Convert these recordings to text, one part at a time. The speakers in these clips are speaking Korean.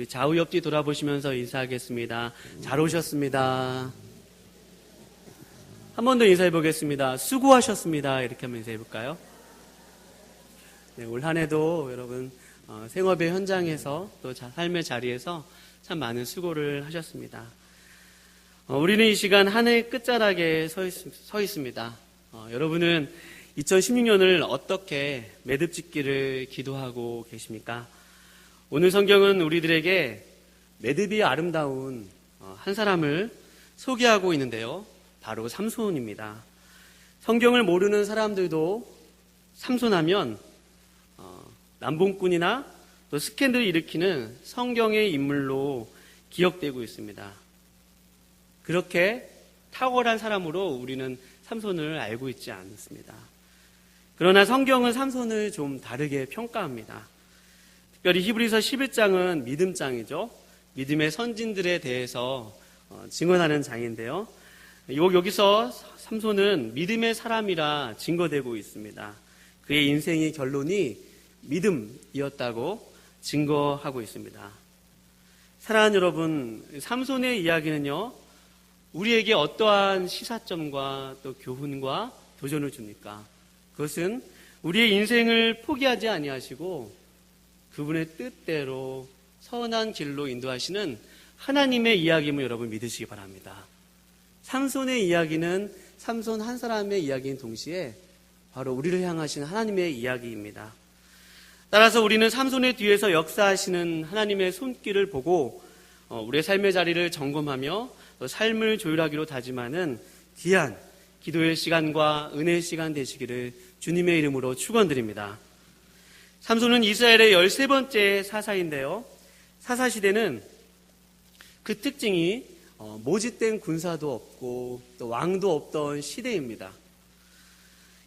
우리 좌우 옆뒤 돌아보시면서 인사하겠습니다. 잘 오셨습니다. 한 번 더 인사해 보겠습니다. 수고하셨습니다. 이렇게 한번 인사해 볼까요? 네, 올 한 해도 여러분 어, 생업의 현장에서 또 자- 삶의 자리에서 참 많은 수고를 하셨습니다. 어, 우리는 이 시간 한 해 끝자락에 서, 있, 서 있습니다. 어, 여러분은 2016년을 어떻게 매듭짓기를 기도하고 계십니까? 오늘 성경은 우리들에게 매듭이 아름다운 어, 한 사람을 소개하고 있는데요. 바로 삼손입니다. 성경을 모르는 사람들도 삼손하면 어, 남봉꾼이나 또 스캔들을 일으키는 성경의 인물로 기억되고 있습니다. 그렇게 탁월한 사람으로 우리는 삼손을 알고 있지 않습니다. 그러나 성경은 삼손을 좀 다르게 평가합니다. 특별히 히브리서 11장은 믿음장이죠. 믿음의 선진들에 대해서 어, 증언하는 장인데요. 요- 여기서 삼손은 믿음의 사람이라 증거되고 있습니다. 그의 인생의 결론이 믿음이었다고 증거하고 있습니다. 사랑하는 여러분, 삼손의 이야기는요, 우리에게 어떠한 시사점과 또 교훈과 도전을 줍니까? 그것은 우리의 인생을 포기하지 아니하시고 그분의 뜻대로 선한 길로 인도하시는 하나님의 이야기임을 여러분 믿으시기 바랍니다. 삼손의 이야기는 삼손 한 사람의 이야기인 동시에 바로 우리를 향하신 하나님의 이야기입니다. 따라서 우리는 삼손의 뒤에서 역사하시는 하나님의 손길을 보고 어, 우리의 삶의 자리를 점검하며 또 삶을 조율하기로 다짐하는 귀한 기도의 시간과 은혜의 시간 되시기를 주님의 이름으로 축원드립니다. 삼손은 이스라엘의 13번째 사사인데요. 사사 시대는 그 특징이 어, 모집된 군사도 없고 또 왕도 없던 시대입니다.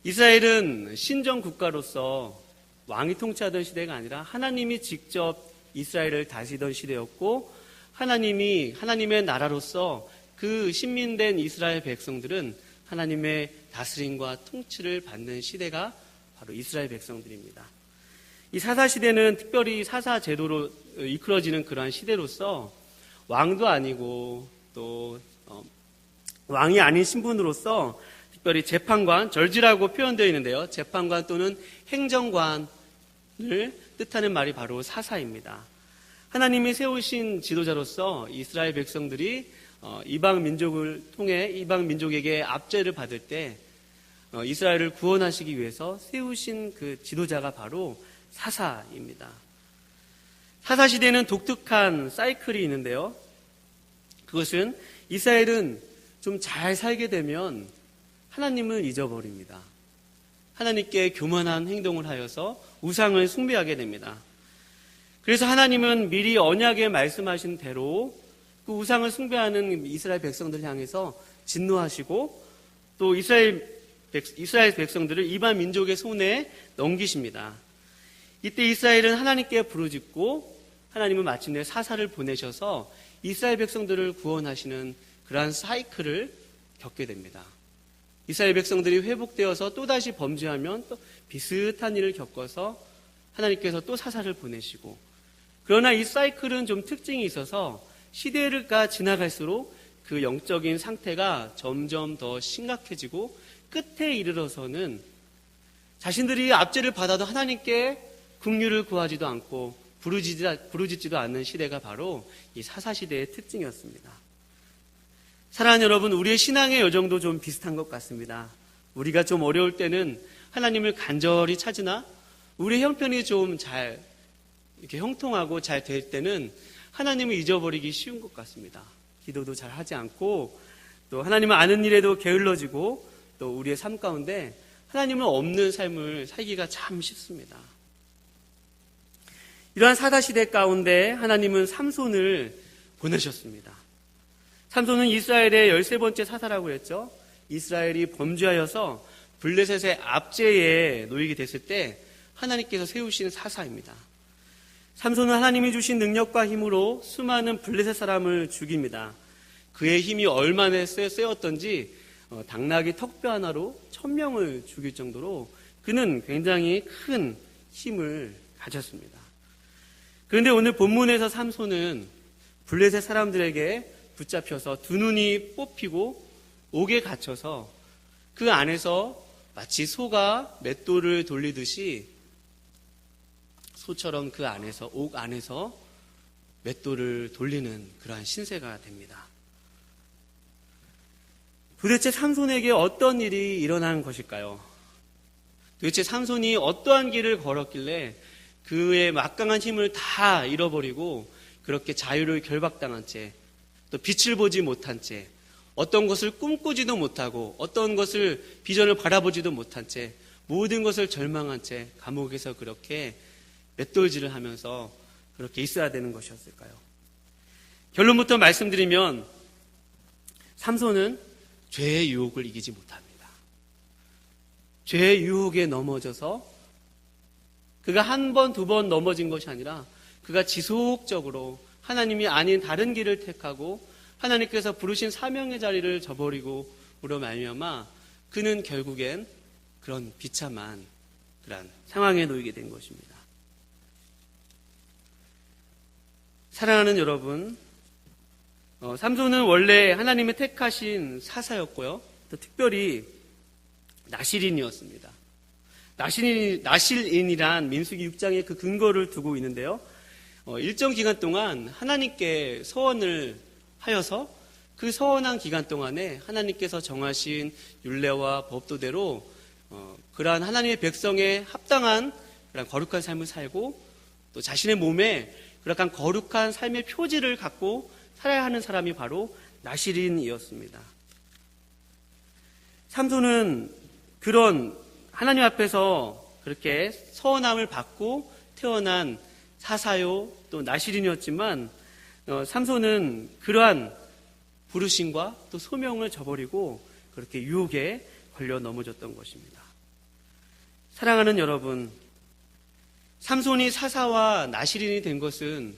이스라엘은 신정 국가로서 왕이 통치하던 시대가 아니라 하나님이 직접 이스라엘을 다스리던 시대였고 하나님이 하나님의 나라로서 그 신민된 이스라엘 백성들은 하나님의 다스림과 통치를 받는 시대가 바로 이스라엘 백성들입니다. 이 사사 시대는 특별히 사사 제도로 이끌어지는 그러한 시대로서 왕도 아니고 또 어, 왕이 아닌 신분으로서 특별히 재판관, 절지라고 표현되어 있는데요. 재판관 또는 행정관을 뜻하는 말이 바로 사사입니다. 하나님이 세우신 지도자로서 이스라엘 백성들이 어, 이방 민족을 통해 이방 민족에게 압제를 받을 때 어, 이스라엘을 구원하시기 위해서 세우신 그 지도자가 바로 사사입니다. 사사 시대는 독특한 사이클이 있는데요. 그것은 이스라엘은 좀 잘 살게 되면 하나님을 잊어버립니다. 하나님께 교만한 행동을 하여서 우상을 숭배하게 됩니다. 그래서 하나님은 미리 언약에 말씀하신 대로 그 우상을 숭배하는 이스라엘 백성들을 향해서 진노하시고 또 이스라엘, 백, 이스라엘 백성들을 이반 민족의 손에 넘기십니다. 이때 이스라엘은 하나님께 부르짖고 하나님은 마침내 사사를 보내셔서 이스라엘 백성들을 구원하시는 그러한 사이클을 겪게 됩니다. 이스라엘 백성들이 회복되어서 또다시 범죄하면 또 비슷한 일을 겪어서 하나님께서 또 사사를 보내시고 그러나 이 사이클은 좀 특징이 있어서 시대가 지나갈수록 그 영적인 상태가 점점 더 심각해지고 끝에 이르러서는 자신들이 압제를 받아도 하나님께 국류를 구하지도 않고 부르짖지, 부르짖지도 않는 시대가 바로 이 사사시대의 특징이었습니다. 사랑하는 여러분, 우리의 신앙의 여정도 좀 비슷한 것 같습니다. 우리가 좀 어려울 때는 하나님을 간절히 찾으나 우리의 형편이 좀 잘 이렇게 형통하고 잘 될 때는 하나님을 잊어버리기 쉬운 것 같습니다. 기도도 잘 하지 않고 또 하나님을 아는 일에도 게을러지고 또 우리의 삶 가운데 하나님은 없는 삶을 살기가 참 쉽습니다. 이러한 사다 시대 가운데 하나님은 삼손을 보내셨습니다. 삼손은 이스라엘의 13번째 사사라고 했죠. 이스라엘이 범죄하여서 블레셋의 압제에 놓이게 됐을 때 하나님께서 세우신 사사입니다. 삼손은 하나님이 주신 능력과 힘으로 수많은 블레셋 사람을 죽입니다. 그의 힘이 얼마나 세었던지 어, 당나귀 턱뼈 하나로 천명을 죽일 정도로 그는 굉장히 큰 힘을 가졌습니다. 그런데 오늘 본문에서 삼손은 블레셋 사람들에게 붙잡혀서 두 눈이 뽑히고 옥에 갇혀서 그 안에서 마치 소가 맷돌을 돌리듯이 소처럼 그 안에서 옥 안에서 맷돌을 돌리는 그러한 신세가 됩니다. 도대체 삼손에게 어떤 일이 일어난 것일까요? 도대체 삼손이 어떠한 길을 걸었길래 그의 막강한 힘을 다 잃어버리고 그렇게 자유를 결박당한 채 또 빛을 보지 못한 채 어떤 것을 꿈꾸지도 못하고 어떤 것을 비전을 바라보지도 못한 채 모든 것을 절망한 채 감옥에서 그렇게 맷돌질을 하면서 그렇게 있어야 되는 것이었을까요? 결론부터 말씀드리면 삼손은 죄의 유혹을 이기지 못합니다. 죄의 유혹에 넘어져서 그가 한 번, 두 번 넘어진 것이 아니라 그가 지속적으로 하나님이 아닌 다른 길을 택하고 하나님께서 부르신 사명의 자리를 저버리고 우로 말미암아 그는 결국엔 그런 비참한 그런 상황에 놓이게 된 것입니다. 사랑하는 여러분, 어, 삼손은 원래 하나님의 택하신 사사였고요. 또 특별히 나실인이었습니다. 나실인, 나실인이란 민수기 6장의 그 근거를 두고 있는데요. 어, 일정 기간 동안 하나님께 서원을 하여서 그 서원한 기간 동안에 하나님께서 정하신 율례와 법도대로 어, 그러한 하나님의 백성에 합당한 그런 거룩한 삶을 살고 또 자신의 몸에 그러한 거룩한 삶의 표지를 갖고 살아야 하는 사람이 바로 나시린이었습니다. 삼손은 그런 하나님 앞에서 그렇게 서원함을 받고 태어난 사사요 또 나시린이었지만 어, 삼손은 그러한 부르심과 또 소명을 저버리고 그렇게 유혹에 걸려 넘어졌던 것입니다. 사랑하는 여러분, 삼손이 사사와 나시린이 된 것은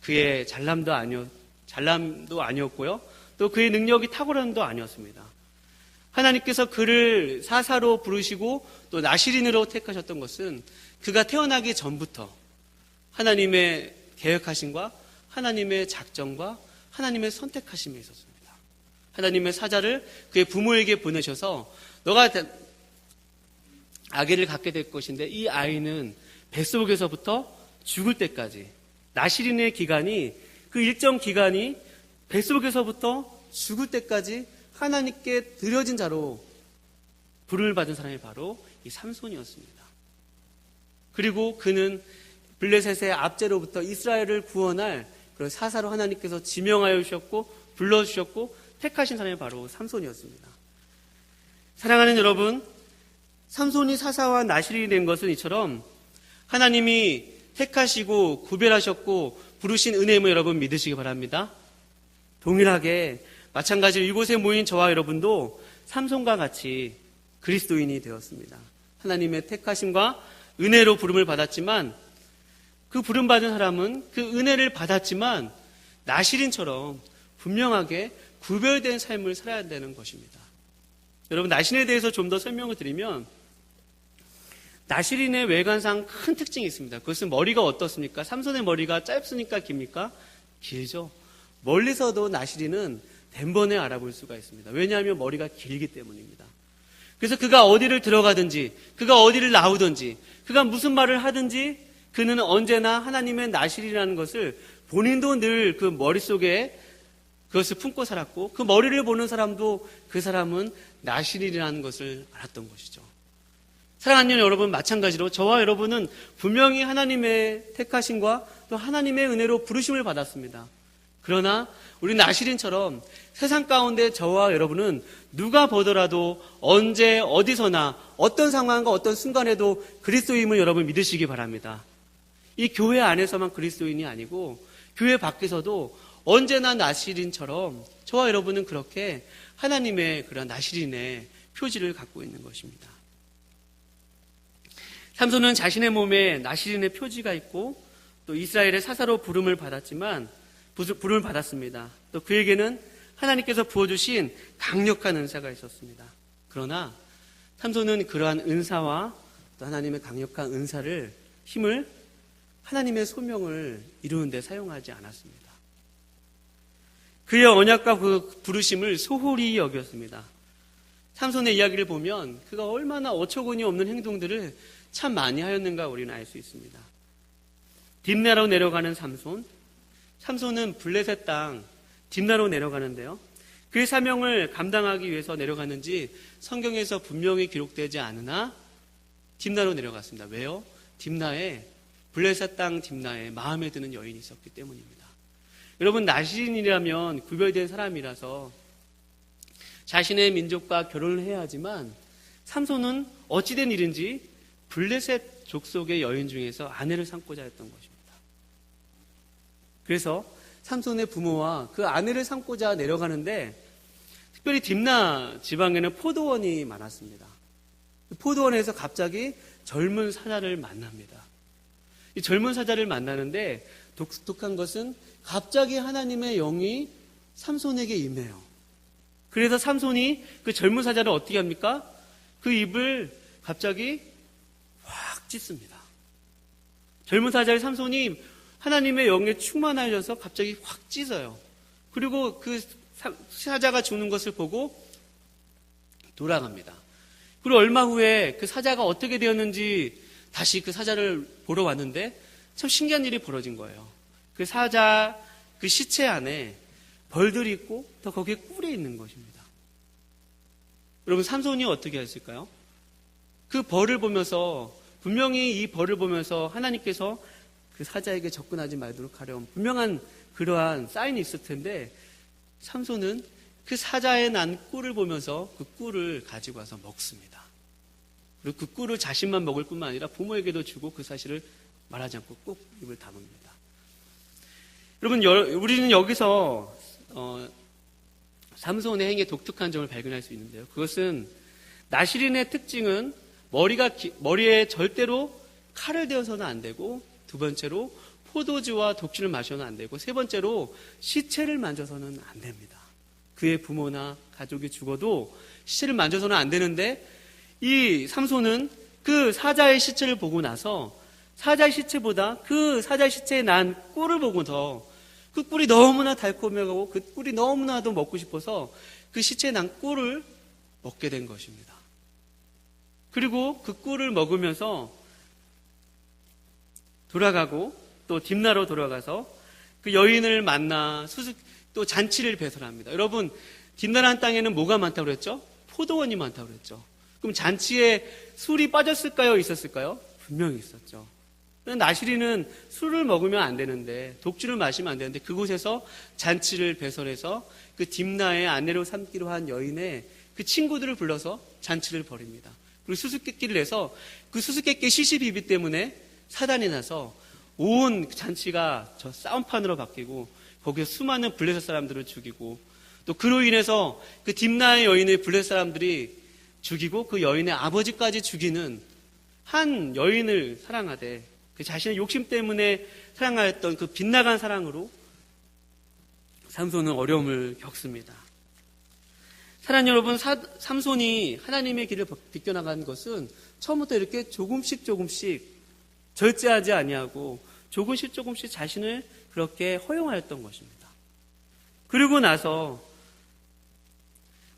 그의 잘남도 아니었, 잘남도 아니었고요. 또 그의 능력이 탁월한도 아니었습니다. 하나님께서 그를 사사로 부르시고 또 나시린으로 택하셨던 것은 그가 태어나기 전부터 하나님의 계획하심과 하나님의 작정과 하나님의 선택하심이 있었습니다. 하나님의 사자를 그의 부모에게 보내셔서 너가 아기를 갖게 될 것인데 이 아이는 뱃속에서부터 죽을 때까지 나시린의 기간이 그 일정 기간이 뱃속에서부터 죽을 때까지 하나님께 드려진 자로 부름을 받은 사람이 바로 이 삼손이었습니다. 그리고 그는 블레셋의 압제로부터 이스라엘을 구원할 그런 사사로 하나님께서 지명하여 주셨고 불러 주셨고 택하신 사람이 바로 삼손이었습니다. 사랑하는 여러분, 삼손이 사사와 나실이 된 것은 이처럼 하나님이 택하시고 구별하셨고 부르신 은혜임을 여러분 믿으시기 바랍니다. 동일하게 마찬가지로 이곳에 모인 저와 여러분도 삼손과 같이 그리스도인이 되었습니다. 하나님의 택하심과 은혜로 부름을 받았지만 그 부름 받은 사람은 그 은혜를 받았지만 나시린처럼 분명하게 구별된 삶을 살아야 되는 것입니다. 여러분, 나신에 대해서 좀 더 설명을 드리면 나시린의 외관상 큰 특징이 있습니다. 그것은 머리가 어떻습니까? 삼손의 머리가 짧습니까? 깁니까? 길죠. 멀리서도 나시린은 덴번에 알아볼 수가 있습니다. 왜냐하면 머리가 길기 때문입니다. 그래서 그가 어디를 들어가든지, 그가 어디를 나오든지, 그가 무슨 말을 하든지, 그는 언제나 하나님의 나실이라는 것을 본인도 늘 그 머릿속에 그것을 품고 살았고, 그 머리를 보는 사람도 그 사람은 나실이라는 것을 알았던 것이죠. 사랑하는 여러분, 마찬가지로 저와 여러분은 분명히 하나님의 택하심과 또 하나님의 은혜로 부르심을 받았습니다. 그러나 우리 나시린처럼 세상 가운데 저와 여러분은 누가 보더라도 언제 어디서나 어떤 상황과 어떤 순간에도 그리스도임을 여러분 믿으시기 바랍니다. 이 교회 안에서만 그리스도인이 아니고 교회 밖에서도 언제나 나시린처럼 저와 여러분은 그렇게 하나님의 그런 나시린의 표지를 갖고 있는 것입니다. 삼손은 자신의 몸에 나시린의 표지가 있고 또 이스라엘의 사사로 부름을 받았지만 부름을 받았습니다. 또 그에게는 하나님께서 부어주신 강력한 은사가 있었습니다. 그러나 삼손은 그러한 은사와 또 하나님의 강력한 은사를 힘을 하나님의 소명을 이루는데 사용하지 않았습니다. 그의 언약과 그 부르심을 소홀히 여겼습니다. 삼손의 이야기를 보면 그가 얼마나 어처구니 없는 행동들을 참 많이 하였는가 우리는 알 수 있습니다. 딥나로 내려가는 삼손, 삼손은 블레셋 땅 딥나로 내려가는데요. 그의 사명을 감당하기 위해서 내려갔는지 성경에서 분명히 기록되지 않으나 딥나로 내려갔습니다. 왜요? 딥나에 블레셋 땅 딥나에 마음에 드는 여인이 있었기 때문입니다. 여러분 나시린이라면 구별된 사람이라서 자신의 민족과 결혼을 해야 하지만 삼손은 어찌된 일인지 블레셋 족속의 여인 중에서 아내를 삼고자 했던 것입니다. 그래서 삼손의 부모와 그 아내를 삼고자 내려가는데 특별히 딥나 지방에는 포도원이 많았습니다. 포도원에서 갑자기 젊은 사자를 만납니다. 이 젊은 사자를 만나는데 독특한 것은 갑자기 하나님의 영이 삼손에게 임해요. 그래서 삼손이 그 젊은 사자를 어떻게 합니까? 그 입을 갑자기 확 찢습니다. 젊은 사자의 삼손이 하나님의 영에 충만하여서 갑자기 확 찢어요. 그리고 그 사자가 죽는 것을 보고 돌아갑니다. 그리고 얼마 후에 그 사자가 어떻게 되었는지 다시 그 사자를 보러 왔는데 참 신기한 일이 벌어진 거예요. 그 사자 그 시체 안에 벌들이 있고 또 거기에 꿀이 있는 것입니다. 여러분 삼손이 어떻게 했을까요? 그 벌을 보면서 분명히 이 벌을 보면서 하나님께서 그 사자에게 접근하지 말도록 하렴 분명한 그러한 사인이 있을 텐데 삼손은 그 사자의 난 꿀을 보면서 그 꿀을 가지고 와서 먹습니다. 그리고 그 꿀을 자신만 먹을 뿐만 아니라 부모에게도 주고 그 사실을 말하지 않고 꼭 입을 다뭅니다. 여러분, 우리는 여기서 어, 삼손의 행의 독특한 점을 발견할 수 있는데요. 그것은 나시린의 특징은 머리가 기, 머리에 절대로 칼을 대어서는 안 되고 두 번째로 포도주와 독주를 마셔는 안 되고 세 번째로 시체를 만져서는 안 됩니다. 그의 부모나 가족이 죽어도 시체를 만져서는 안 되는데 이 삼손은 그 사자의 시체를 보고 나서 사자의 시체보다 그 사자의 시체에 난 꿀을 보고 더 그 꿀이 너무나 달콤하고 그 꿀이 너무나도 먹고 싶어서 그 시체에 난 꿀을 먹게 된 것입니다. 그리고 그 꿀을 먹으면서 돌아가고 또 딥나로 돌아가서 그 여인을 만나 수수 또 잔치를 배설합니다. 여러분 딥나라는 땅에는 뭐가 많다고 그랬죠? 포도원이 많다고 그랬죠. 그럼 잔치에 술이 빠졌을까요? 있었을까요? 분명히 있었죠. 나시리는 술을 먹으면 안 되는데 독주를 마시면 안 되는데 그곳에서 잔치를 배설해서 그 딥나의 아내로 삼기로 한 여인의 그 친구들을 불러서 잔치를 벌입니다. 그리고 수수께끼를 내서 그 수수께끼 시시비비 때문에 사단이 나서 온 잔치가 저 싸움판으로 바뀌고 거기에 수많은 블레셋 사람들을 죽이고 또 그로 인해서 그 딥나의 여인의 블레셋 사람들이 죽이고 그 여인의 아버지까지 죽이는 한 여인을 사랑하되 그 자신의 욕심 때문에 사랑하였던 그 빗나간 사랑으로 삼손은 어려움을 겪습니다. 사랑 여러분, 사, 삼손이 하나님의 길을 비껴나간 것은 처음부터 이렇게 조금씩 조금씩 절제하지 아니하고 조금씩 조금씩 자신을 그렇게 허용하였던 것입니다. 그리고 나서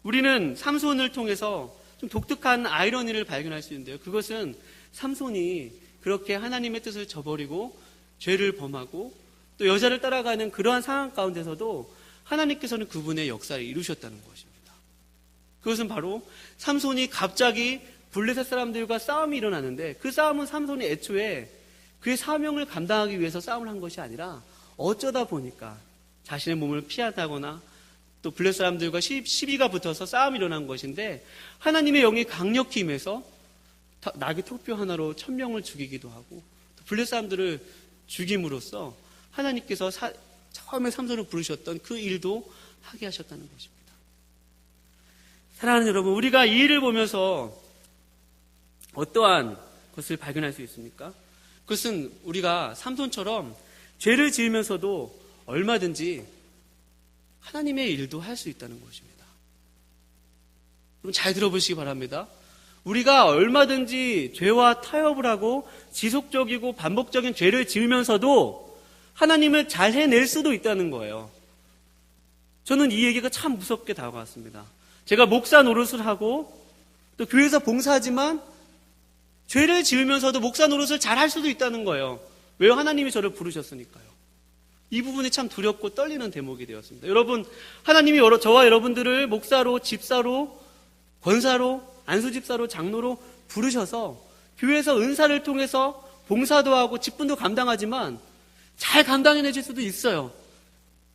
우리는 삼손을 통해서 좀 독특한 아이러니를 발견할 수 있는데요. 그것은 삼손이 그렇게 하나님의 뜻을 저버리고 죄를 범하고 또 여자를 따라가는 그러한 상황 가운데서도 하나님께서는 그분의 역사를 이루셨다는 것입니다. 그것은 바로 삼손이 갑자기 블레셋 사람들과 싸움이 일어나는데 그 싸움은 삼손이 애초에 그의 사명을 감당하기 위해서 싸움을 한 것이 아니라 어쩌다 보니까 자신의 몸을 피하다거나 또 블레셋 사람들과 시비가 붙어서 싸움이 일어난 것인데 하나님의 영이 강력히 임해서 낙의 톡표 하나로 천명을 죽이기도 하고 블레셋 사람들을 죽임으로써 하나님께서 사, 처음에 삼손을 부르셨던 그 일도 하게 하셨다는 것입니다. 사랑하는 여러분, 우리가 이 일을 보면서 어떠한 것을 발견할 수 있습니까? 그것은 우리가 삼손처럼 죄를 지으면서도 얼마든지 하나님의 일도 할 수 있다는 것입니다. 그럼 잘 들어보시기 바랍니다. 우리가 얼마든지 죄와 타협을 하고 지속적이고 반복적인 죄를 지으면서도 하나님을 잘 해낼 수도 있다는 거예요. 저는 이 얘기가 참 무섭게 다가왔습니다. 제가 목사 노릇을 하고 또 교회에서 봉사하지만 죄를 지으면서도 목사 노릇을 잘 할 수도 있다는 거예요. 왜요? 하나님이 저를 부르셨으니까요. 이 부분이 참 두렵고 떨리는 대목이 되었습니다. 여러분, 하나님이 저와 여러분들을 목사로, 집사로, 권사로, 안수집사로, 장로로 부르셔서 교회에서 은사를 통해서 봉사도 하고 직분도 감당하지만 잘 감당해내실 수도 있어요.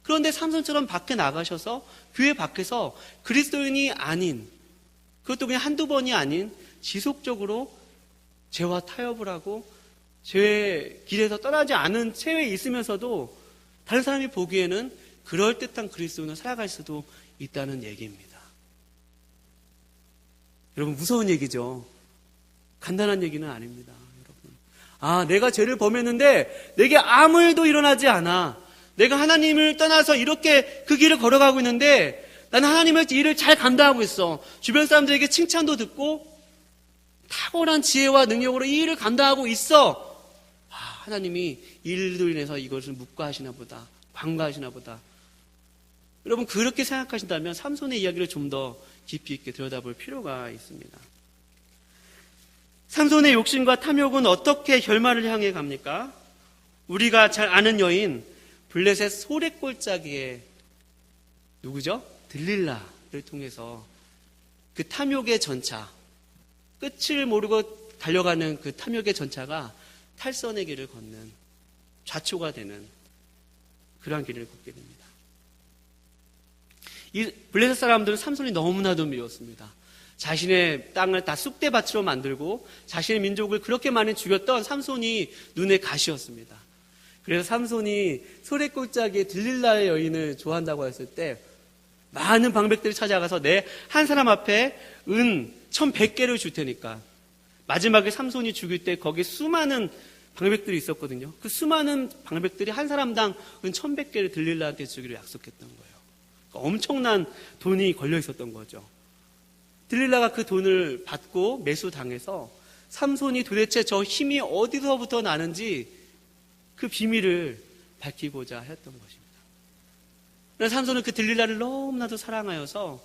그런데 삼손처럼 밖에 나가셔서 교회 밖에서 그리스도인이 아닌 그것도 그냥 한두 번이 아닌 지속적으로 죄와 타협을 하고 죄의 길에서 떠나지 않은 체외에 있으면서도 다른 사람이 보기에는 그럴듯한 그리스도인을 살아갈 수도 있다는 얘기입니다. 여러분 무서운 얘기죠. 간단한 얘기는 아닙니다. 여러분. 아, 내가 죄를 범했는데 내게 아무 일도 일어나지 않아. 내가 하나님을 떠나서 이렇게 그 길을 걸어가고 있는데 나는 하나님의 일을 잘 감당하고 있어. 주변 사람들에게 칭찬도 듣고 탁월한 지혜와 능력으로 이 일을 감당하고 있어. 아, 하나님이 일로 인해서 이것을 묵과하시나 보다. 관과하시나 보다. 여러분 그렇게 생각하신다면 삼손의 이야기를 좀 더 깊이 있게 들여다볼 필요가 있습니다. 삼손의 욕심과 탐욕은 어떻게 결말을 향해 갑니까? 우리가 잘 아는 여인 블레셋 소래골짜기에 누구죠? 들릴라를 통해서 그 탐욕의 전차 끝을 모르고 달려가는 그 탐욕의 전차가 탈선의 길을 걷는 좌초가 되는 그러한 길을 걷게 됩니다. 이 블레셋 사람들은 삼손이 너무나도 미웠습니다. 자신의 땅을 다 쑥대밭으로 만들고 자신의 민족을 그렇게 많이 죽였던 삼손이 눈에 가시였습니다. 그래서 삼손이 소래골짜기에 들릴라의 여인을 좋아한다고 했을 때 많은 방백들이 찾아가서 내 한 사람 앞에 은 1100개를 줄 테니까 마지막에 삼손이 죽일 때 거기에 수많은 방백들이 있었거든요. 그 수많은 방백들이 한 사람당 은 1100개를 들릴라한테 주기로 약속했던 거예요. 그러니까 엄청난 돈이 걸려 있었던 거죠. 들릴라가 그 돈을 받고 매수당해서 삼손이 도대체 저 힘이 어디서부터 나는지 그 비밀을 밝히고자 했던 것입니다. 그래서 삼손은 그 들릴라를 너무나도 사랑하여서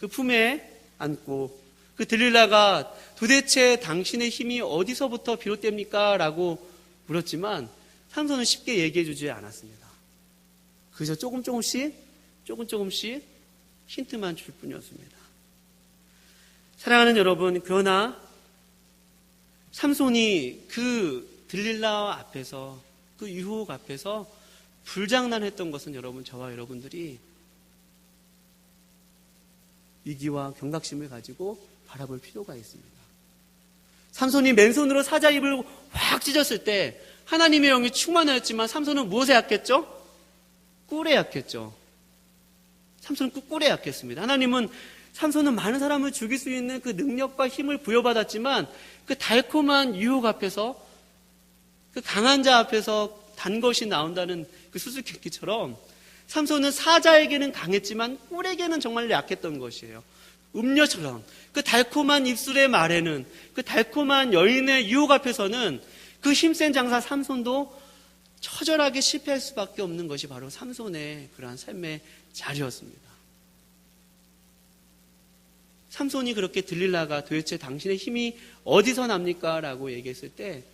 그 품에 안고 그 들릴라가 도대체 당신의 힘이 어디서부터 비롯됩니까? 라고 물었지만 삼손은 쉽게 얘기해 주지 않았습니다. 그저 조금 조금씩 조금 조금씩 힌트만 줄 뿐이었습니다. 사랑하는 여러분, 그러나 삼손이 그 들릴라 앞에서 그 유혹 앞에서 불장난했던 것은 여러분 저와 여러분들이 위기와 경각심을 가지고 바라볼 필요가 있습니다. 삼손이 맨손으로 사자 입을 확 찢었을 때 하나님의 영이 충만하였지만 삼손은 무엇에 약했죠? 꿀에 약했죠. 삼손은 꿀에 약했습니다. 하나님은 삼손은 많은 사람을 죽일 수 있는 그 능력과 힘을 부여받았지만 그 달콤한 유혹 앞에서 그 강한 자 앞에서 단 것이 나온다는 그 수수께끼처럼 삼손은 사자에게는 강했지만 꿀에게는 정말 약했던 것이에요. 음료처럼 그 달콤한 입술의 말에는 그 달콤한 여인의 유혹 앞에서는 그 힘센 장사 삼손도 처절하게 실패할 수밖에 없는 것이 바로 삼손의 그러한 삶의 자리였습니다. 삼손이 그렇게 들릴라가 도대체 당신의 힘이 어디서 납니까? 라고 얘기했을 때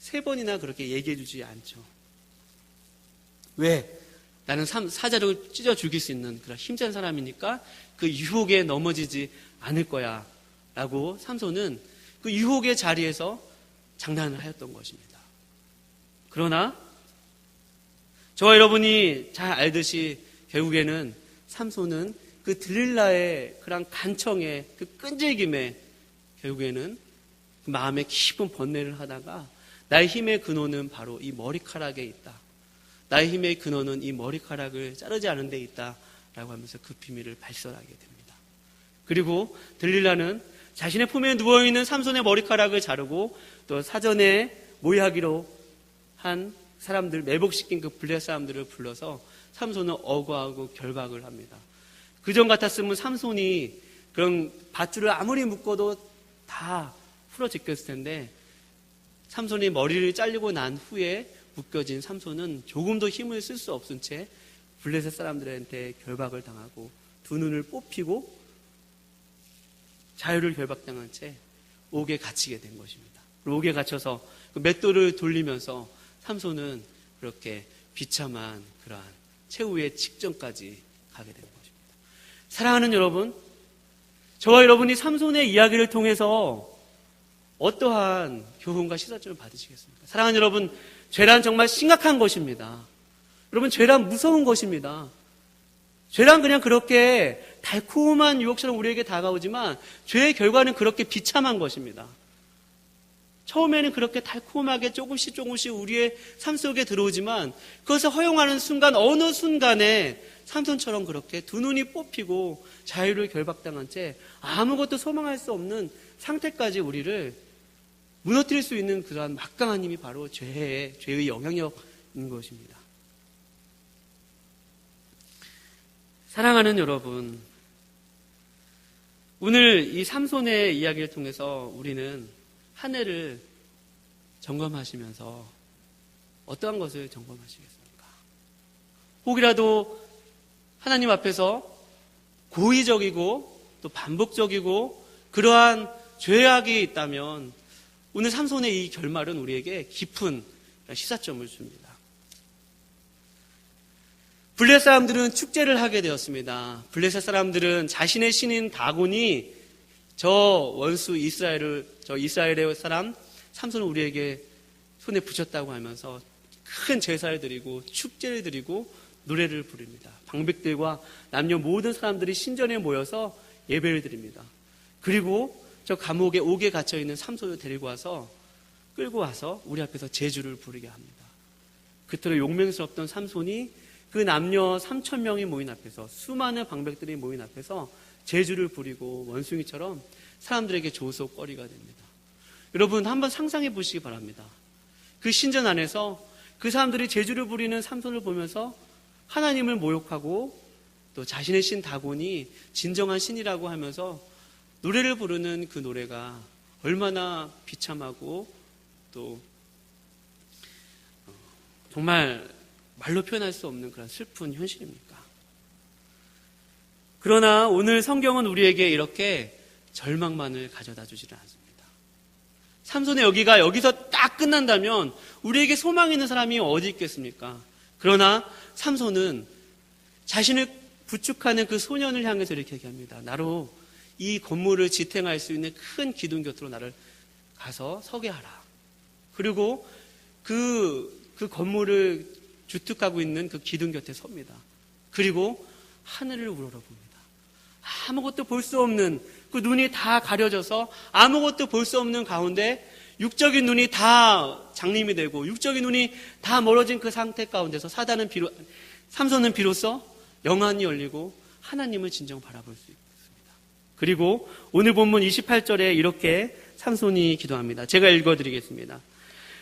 세 번이나 그렇게 얘기해 주지 않죠. 왜? 나는 사자를 찢어 죽일 수 있는 그런 힘센 사람이니까 그 유혹에 넘어지지 않을 거야. 라고 삼손은 그 유혹의 자리에서 장난을 하였던 것입니다. 그러나 저와 여러분이 잘 알듯이 결국에는 삼손은 그 들릴라의 그런 간청에 그 끈질김에 결국에는 그 마음에 깊은 번뇌를 하다가 나의 힘의 근원은 바로 이 머리카락에 있다. 나의 힘의 근원은 이 머리카락을 자르지 않은 데 있다. 라고 하면서 그 비밀을 발설하게 됩니다. 그리고 들릴라는 자신의 품에 누워 있는 삼손의 머리카락을 자르고 또 사전에 모의하기로 한 사람들, 매복시킨 그 블레 사람들을 불러서 삼손을 어거하고 결박을 합니다. 그전 같았으면 삼손이 그런 밧줄을 아무리 묶어도 다 풀어제꼈을 텐데 삼손이 머리를 잘리고 난 후에 묶여진 삼손은 조금도 힘을 쓸 수 없은 채 블레셋 사람들한테 결박을 당하고 두 눈을 뽑히고 자유를 결박당한 채 옥에 갇히게 된 것입니다. 옥에 갇혀서 그 맷돌을 돌리면서 삼손은 그렇게 비참한 그러한 최후의 직전까지 가게 된 것입니다. 사랑하는 여러분, 저와 여러분이 삼손의 이야기를 통해서 어떠한 교훈과 시사점을 받으시겠습니까? 사랑하는 여러분, 죄란 정말 심각한 것입니다. 여러분, 죄란 무서운 것입니다. 죄란 그냥 그렇게 달콤한 유혹처럼 우리에게 다가오지만 죄의 결과는 그렇게 비참한 것입니다. 처음에는 그렇게 달콤하게 조금씩 조금씩 우리의 삶 속에 들어오지만 그것을 허용하는 순간 어느 순간에 삼손처럼 그렇게 두 눈이 뽑히고 자유를 결박당한 채 아무것도 소망할 수 없는 상태까지 우리를 무너뜨릴 수 있는 그러한 막강한 힘이 바로 죄의, 죄의 영향력인 것입니다. 사랑하는 여러분, 오늘 이 삼손의 이야기를 통해서 우리는 한 해를 점검하시면서 어떠한 것을 점검하시겠습니까? 혹이라도 하나님 앞에서 고의적이고 또 반복적이고 그러한 죄악이 있다면 오늘 삼손의 이 결말은 우리에게 깊은 시사점을 줍니다. 블레셋 사람들은 축제를 하게 되었습니다. 블레셋 사람들은 자신의 신인 다곤이 저 원수 이스라엘을 저 이스라엘의 사람 삼손을 우리에게 손에 붙였다고 하면서 큰 제사를 드리고 축제를 드리고 노래를 부릅니다. 방백들과 남녀 모든 사람들이 신전에 모여서 예배를 드립니다. 그리고 저 감옥에 옥에 갇혀 있는 삼손을 데리고 와서 끌고 와서 우리 앞에서 제주를 부르게 합니다. 그토록 용맹스럽던 삼손이 그 남녀 3천 명이 모인 앞에서 수많은 방백들이 모인 앞에서 제주를 부리고 원숭이처럼 사람들에게 조소거리가 됩니다. 여러분 한번 상상해 보시기 바랍니다. 그 신전 안에서 그 사람들이 제주를 부리는 삼손을 보면서 하나님을 모욕하고 또 자신의 신 다곤이 진정한 신이라고 하면서 노래를 부르는 그 노래가 얼마나 비참하고 또 어, 정말 말로 표현할 수 없는 그런 슬픈 현실입니까? 그러나 오늘 성경은 우리에게 이렇게 절망만을 가져다 주지는 않습니다. 삼손의 여기가 여기서 딱 끝난다면 우리에게 소망 있는 사람이 어디 있겠습니까? 그러나 삼손은 자신을 부축하는 그 소년을 향해서 이렇게 얘기합니다. 나로 이 건물을 지탱할 수 있는 큰 기둥 곁으로 나를 가서 서게 하라. 그리고 그, 그 건물을 주특하고 있는 그 기둥 곁에 섭니다. 그리고 하늘을 우러러봅니다. 아무것도 볼 수 없는 그 눈이 다 가려져서 아무것도 볼 수 없는 가운데 육적인 눈이 다 장림이 되고 육적인 눈이 다 멀어진 그 상태 가운데서 사단은 비로 삼손은 비로소 영안이 열리고 하나님을 진정 바라볼 수 있습니다. 그리고 오늘 본문 28절에 이렇게 삼손이 기도합니다. 제가 읽어드리겠습니다.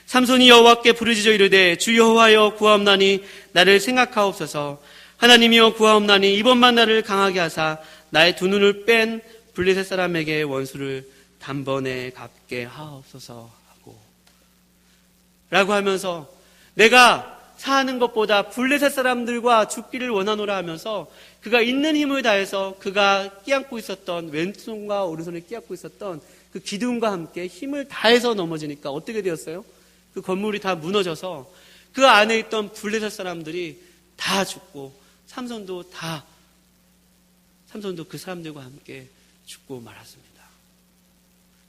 삼손이 여호와께 부르짖어 이르되 주 여호와여 구하옵나니 나를 생각하옵소서 하나님이여 구하옵나니 이번만 나를 강하게 하사 나의 두 눈을 뺀 블레셋 사람에게 원수를 단번에 갚게 하옵소서 하고 라고 하면서 내가 사는 것보다 블레셋 사람들과 죽기를 원하노라 하면서 그가 있는 힘을 다해서 그가 끼안고 있었던 왼손과 오른손에 끼안고 있었던 그 기둥과 함께 힘을 다해서 넘어지니까 어떻게 되었어요? 그 건물이 다 무너져서 그 안에 있던 블레셋 사람들이 다 죽고 삼손도 다 삼손도 그 사람들과 함께 죽고 말았습니다.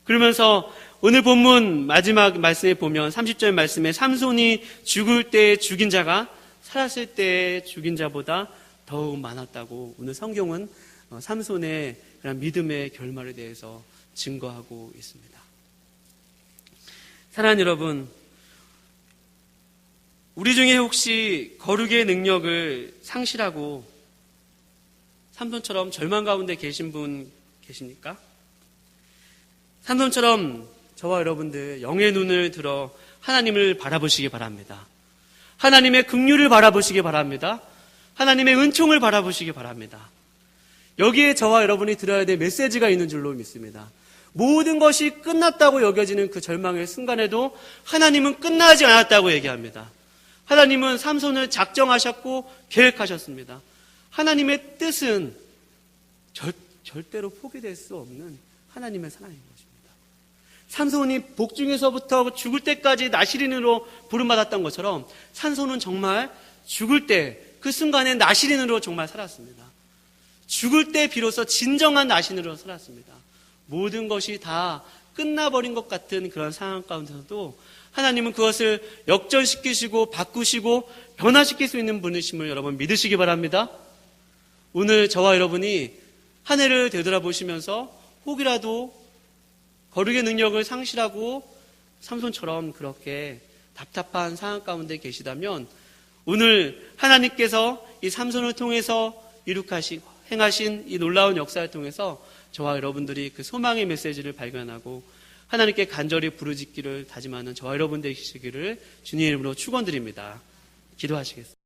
그러면서 오늘 본문 마지막 말씀에 보면 30절 말씀에 삼손이 죽을 때 죽인 자가 살았을 때 죽인 자보다 더욱 많았다고 오늘 성경은 어, 삼손의 그런 믿음의 결말에 대해서 증거하고 있습니다. 사랑하는 여러분, 우리 중에 혹시 거룩의 능력을 상실하고 삼손처럼 절망 가운데 계신 분 계십니까? 삼손처럼 저와 여러분들 영의 눈을 들어 하나님을 바라보시기 바랍니다. 하나님의 긍휼을 바라보시기 바랍니다. 하나님의 은총을 바라보시기 바랍니다. 여기에 저와 여러분이 들어야 될 메시지가 있는 줄로 믿습니다. 모든 것이 끝났다고 여겨지는 그 절망의 순간에도 하나님은 끝나지 않았다고 얘기합니다. 하나님은 삼손을 작정하셨고 계획하셨습니다. 하나님의 뜻은 절, 절대로 포기될 수 없는 하나님의 사랑인 것입니다. 삼손이 복중에서부터 죽을 때까지 나시린으로 부름받았던 것처럼 삼손은 정말 죽을 때 그 순간에 나시린으로 정말 살았습니다. 죽을 때 비로소 진정한 나신으로 살았습니다. 모든 것이 다 끝나버린 것 같은 그런 상황 가운데서도 하나님은 그것을 역전시키시고 바꾸시고 변화시킬 수 있는 분이심을 여러분 믿으시기 바랍니다. 오늘 저와 여러분이 한 해를 되돌아보시면서 혹이라도 거룩의 능력을 상실하고 삼손처럼 그렇게 답답한 상황 가운데 계시다면 오늘 하나님께서 이 삼손을 통해서 이룩하시고 행하신 이 놀라운 역사를 통해서 저와 여러분들이 그 소망의 메시지를 발견하고 하나님께 간절히 부르짖기를 다짐하는 저와 여러분 되시기를 주님 이름으로 축원드립니다. 기도하시겠습니다.